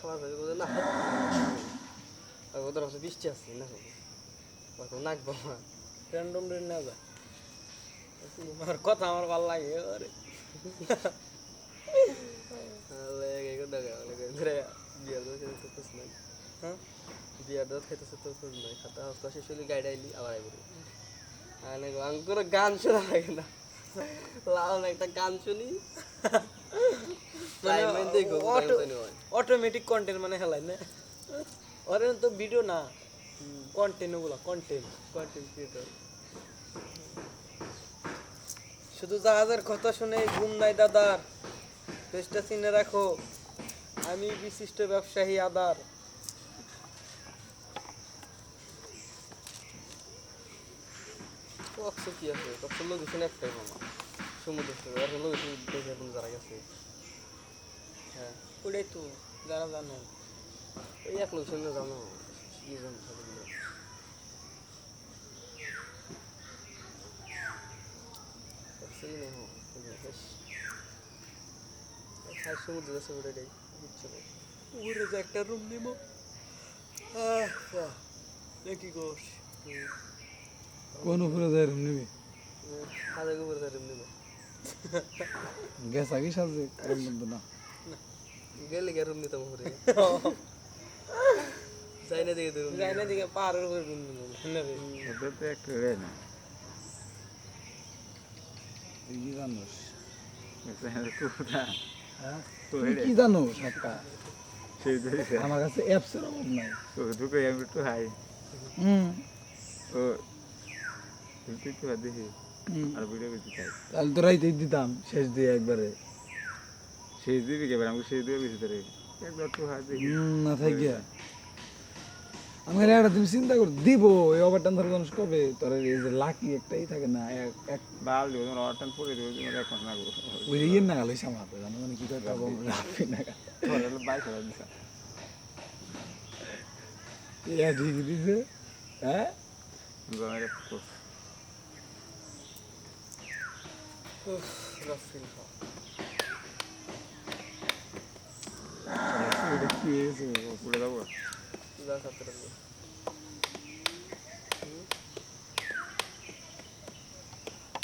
খাবার হয়ে গেছে না। ওদের কাছে বৃষ্টি আছে না? নাক বাবা র্যান্ডম রেন না যা আমার কথা আমার ভালো লাগে আরে বিয়ার দর খেতে তো নাই। হ্যাঁ? খোঁজ নাই। খাতা হস্তা শেষ হলে গাড়ি আইলি আবার আইবি। আনে আঙ্কুর গান শোনা লাগে না। লাউন একটা গান শুনি। হয় অটোমেটিক কন্টেন্ট মানে। হেলাই না? ওরে তো ভিডিও না। কন্টেন্ট ওগুলা কন্টেন্ট কন্টেন্ট ক্রিয়েটর শুধু জাহাজের কথা শুনে ঘুম নাই দাদার। পেজটা চিনে রাখো। আমি বিশিষ্ট ব্যবসায়ী আদার। কক্স কি আছে? কক্স লোকেশন একটাই মামা সমুদ্র আর লোকেশন দেখে এখন যারা গেছে। হ্যাঁ। ওটাই তো যারা জানে। ওই এক লোকেশনে জানো কি জানো কক্সই নেই হো বেশ। সমুদ্র আছে ওটাই উপরে যে একটা রুম নিব দেখি গোস কোন উপরে যায় রুম নিবি? হাজার উপরে তার এমনি না গ্যাস আগে সাজে? কারণ বন্ধু না। গেলে গিয়ে রুম নিতাম উপরে। যাই না দেখে রুম যাই না দিকে পাহাড়ের উপরে রুম নিব ওদের তো একটা রে না। তুই কি জানোস? হ্যাঁ? কি জানো সবটা আমার কাছে অ্যাপসের অভাব নাই। তো ঢুকে আমি একটু হাই। হুম। ও তুই তো দেখি হুম। আর ভিডিও করতে চাই তাহলে তো রাইতেই দিতাম শেষ দিয়ে একবারে। সেই দিবি কেবার? আমাকে সেই দিবে বেশি ধরে না থাকিয়া আমি একটা তুমি চিন্তা কর দিব এই ওভারটান ধরে মানুষ কবে? তোর এই যে লাকি একটাই থাকে না এক এক বাল দিব তোমার অটান পরে দিব তোমার এখন না গো ওই ইয়ে না গেল আমার হাতে জানো? মানে কি করতে হবে রাখি না তোর হলো বাইক হলো দিছা। ইয়া ঠিক দিছে। হ্যাঁ? কি হয়েছে